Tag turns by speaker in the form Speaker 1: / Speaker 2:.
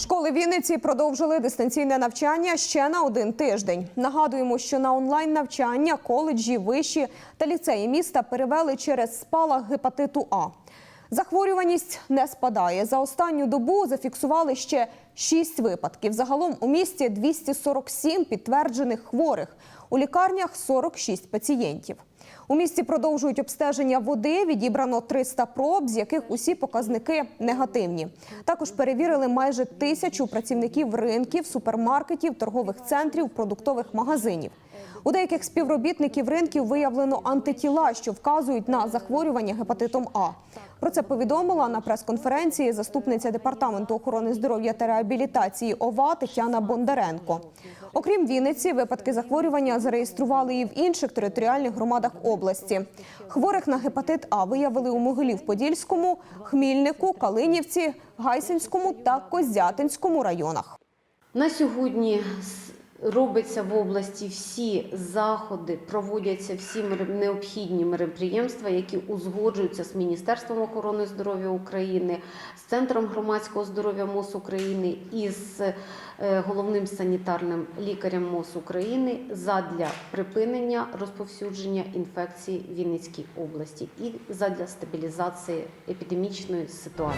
Speaker 1: Школи Вінниці продовжили дистанційне навчання ще на один тиждень. Нагадуємо, що на онлайн навчання коледжі, виші та ліцеї міста перевели через спалах гепатиту А. Захворюваність не спадає. За останню добу зафіксували ще 6 випадків. Загалом у місті 247 підтверджених хворих. У лікарнях 46 пацієнтів. У місті продовжують обстеження води. Відібрано 300 проб, з яких усі показники негативні. Також перевірили майже тисячу працівників ринків, супермаркетів, торгових центрів, продуктових магазинів. У деяких співробітників ринків виявлено антитіла, що вказують на захворювання гепатитом А. Про це повідомила на прес-конференції заступниця департаменту охорони здоров'я та реабілітації ОВА Тетяна Бондаренко. Окрім Вінниці, випадки захворювання зареєстрували і в інших територіальних громадах області. Хворих на гепатит А виявили у Могилів-Подільському, Хмільнику, Калинівці, Гайсинському та Козятинському районах.
Speaker 2: На сьогодні робиться в області всі заходи, проводяться всі необхідні мероприємства, які узгоджуються з Міністерством охорони здоров'я України, з Центром громадського здоров'я МОЗ України і з е, головним санітарним лікарем МОЗ України задля припинення розповсюдження інфекції в Вінницькій області і задля стабілізації епідемічної ситуації.